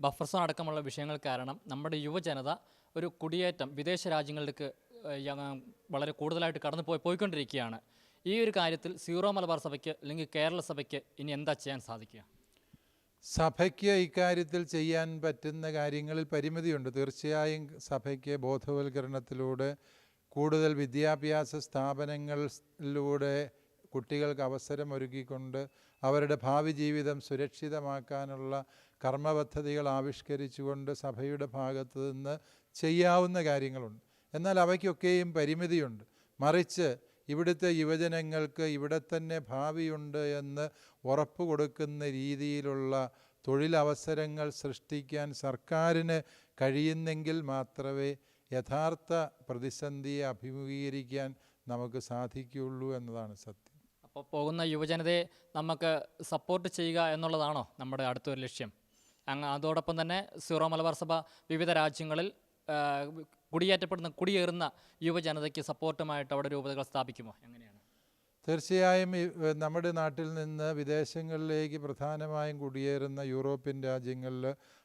Buffer zone അടക്കമുള്ള വിഷയങ്ങൾ കാരണം നമ്മുടെ യുവജനത ഒരു കുടിയേറ്റം വിദേശ രാജ്യങ്ങളിലേക്ക് വളരെ കൂടുതലായിട്ട് കടന്നു പോയി പോയിക്കൊണ്ടിരിക്കുകയാണ്. ഈ ഒരു കാര്യത്തിൽ സീറോ മലബാർ സഭയ്ക്ക് അല്ലെങ്കിൽ കേരള സഭയ്ക്ക് ഇനി എന്താ ചെയ്യാൻ സാധിക്കുക? സഭയ്ക്ക് ഇക്കാര്യത്തിൽ ചെയ്യാൻ പറ്റുന്ന കാര്യങ്ങളിൽ പരിമിതിയുണ്ട്. തീർച്ചയായും സഭയ്ക്ക് ബോധവൽക്കരണത്തിലൂടെ കൂടുതൽ വിദ്യാഭ്യാസ സ്ഥാപനങ്ങളിലൂടെ കുട്ടികൾക്ക് അവസരം ഒരുക്കിക്കൊണ്ട് അവരുടെ ഭാവി ജീവിതം സുരക്ഷിതമാക്കാനുള്ള കർമ്മപദ്ധതികൾ ആവിഷ്കരിച്ചുകൊണ്ട് സഭയുടെ ഭാഗത്തു നിന്ന് ചെയ്യാവുന്ന കാര്യങ്ങളുണ്ട്. എന്നാൽ അവയ്ക്കൊക്കെയും പരിമിതിയുണ്ട്. മറിച്ച് ഇവിടുത്തെ യുവജനങ്ങൾക്ക് ഇവിടെ തന്നെ ഭാവിയുണ്ട് എന്ന് ഉറപ്പ് കൊടുക്കുന്ന രീതിയിലുള്ള തൊഴിലവസരങ്ങൾ സൃഷ്ടിക്കാൻ സർക്കാരിന് കഴിയുന്നെങ്കിൽ മാത്രമേ യഥാർത്ഥ പ്രതിസന്ധിയെ അഭിമുഖീകരിക്കാൻ നമുക്ക് സാധിക്കുകയുള്ളൂ എന്നതാണ് സത്യം. അപ്പോൾ പോകുന്ന യുവജനതയെ നമുക്ക് സപ്പോർട്ട് ചെയ്യുക എന്നുള്ളതാണോ നമ്മുടെ അടുത്തൊരു ലക്ഷ്യം? അങ്ങ് അതോടൊപ്പം തന്നെ സിറോ മലബാർ സഭ വിവിധ രാജ്യങ്ങളിൽ കുടിയേറ്റപ്പെടുന്ന കുടിയേറുന്ന യുവജനതയ്ക്ക് സപ്പോർട്ടുമായിട്ട് അവിടെ രൂപതകൾ സ്ഥാപിക്കുമോ? എങ്ങനെയാണ്? തീർച്ചയായും നമ്മുടെ നാട്ടിൽ നിന്ന് വിദേശങ്ങളിലേക്ക് പ്രധാനമായും കുടിയേറുന്ന യൂറോപ്യൻ രാജ്യങ്ങളിൽ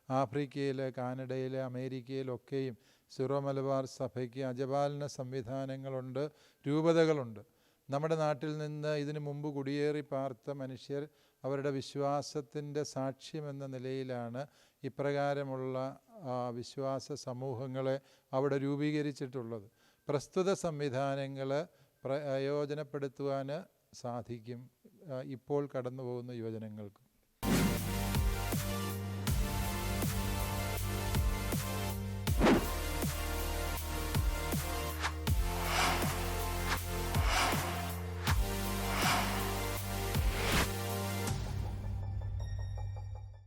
ആഫ്രിക്കയിൽ കാനഡയിൽ അമേരിക്കയിലൊക്കെയും സിറോ മലബാർ സഭയ്ക്ക് അജപാലന സംവിധാനങ്ങളുണ്ട് രൂപതകളുണ്ട്. നമ്മുടെ നാട്ടിൽ നിന്ന് ഇതിനു മുമ്പ് കുടിയേറി പാർത്ത മനുഷ്യർ അവരുടെ വിശ്വാസത്തിന്റെ സാക്ഷ്യമെന്ന നിലയിലാണ് ഇപ്രകാരമുള്ള വിശ്വാസ സമൂഹങ്ങളെ അവിടെ രൂപീകരിച്ചിട്ടുള്ളത്. പ്രസ്തുത സംവിധാനങ്ങൾ പ്രയോജനപ്പെടുത്തുവാൻ സാധിക്കും ഇപ്പോൾ കടന്നു പോകുന്ന യുവജനങ്ങൾക്ക്.